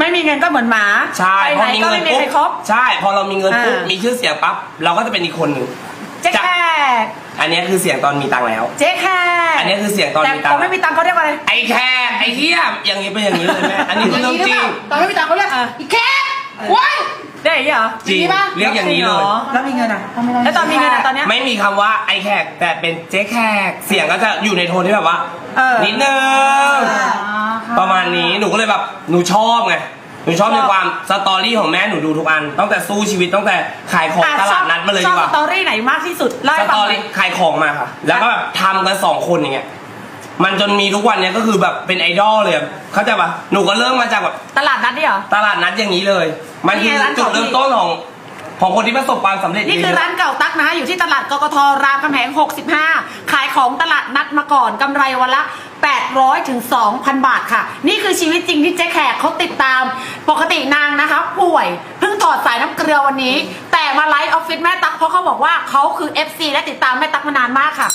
ไม่มีเงินก็เหมือนหมาใช่ไปพไหอนมีก็เงิไม่นมีปุ๊ใครบครบ ใช่ พอเรามีเงินปุ๊บอ่ามี มีชื่อเสียงปั๊บเราก็จะเป็นอีกคนหนึ่ง เจ๊แขกอันนี้คือเสียงตอนมีตังค์แล้ว เจ๊แขกอันนี้คือเสียงตอนแต่มีตัตงอนค์ไม่มีตังค์เขาเรียกว่าอะไร ไอ้แค่ไอ้เทียบอย่างนี้เป็นอย่างนี้เลยแม่อันนี้คือเรื่องจริงตอนไม่มีตังค์เขาเรียกอีแค่ว้าย ได้อย่างนี้เหรอจริงมีปะ เรียกอย่างนี้เลย แล้วมีเงินอะทำไม่ได้แล้วตอนมีเงินอะตอนเนี้ย ไม่มีคำว่าไอ้แขกแต่เป็นเจ๊แขก เสียงก็จะอยู่ในโทนที่แบบว่า เออ นิดนึงประมาณนี้หนู ก็เลยแบบหนูชอบไงหนูชอบในความสตอรี่ของแม่หนูดูทุกอันตั้งแต่สู้ชีวิตตั้งแต่ขายของอะตลาดนัดมาเลยชดีอบกว่าสตอรี่ไหนมากที่สุดเล่าสให้ฟัตงอหน่อรี่ยขายของมาค่ะ แล้วก็แบบทำกันสองคนอย่างเงี้ยมันจนมีทุกวันเนี้ยก็คือแบบเป็นไอดอลเลยอะเข้าใจปะหนูก็เริ่มมาจากแบบ ตลาดนัดนี่เหรอ ตลาดนัดอย่างนี้เลย มันคือนี่ไงร้านจุดของเริ่มต้นของของคนที่ประสบความสำเร็จนี่คือเยะๆร้านเก่าตักนะคะอยู่ที่ตลาดกกทรามคำแหง 65 ขายของตลาดนัดมาก่อนกำไรวันละ 800ถึง2,000 บาทค่ะ นี่คือชีวิตจริงที่เจ๊แขกเขาติดตาม ปกตินางนะคะ ป่วยเพิ่งถอดสายน้ำเกลือวันนี้ แต่มาไลฟ์ออฟฟิศแม่ตั๊กเพราะเขาบอกว่าเขาคือ FC และติดตามแม่ตั๊กมานานมากค่ะ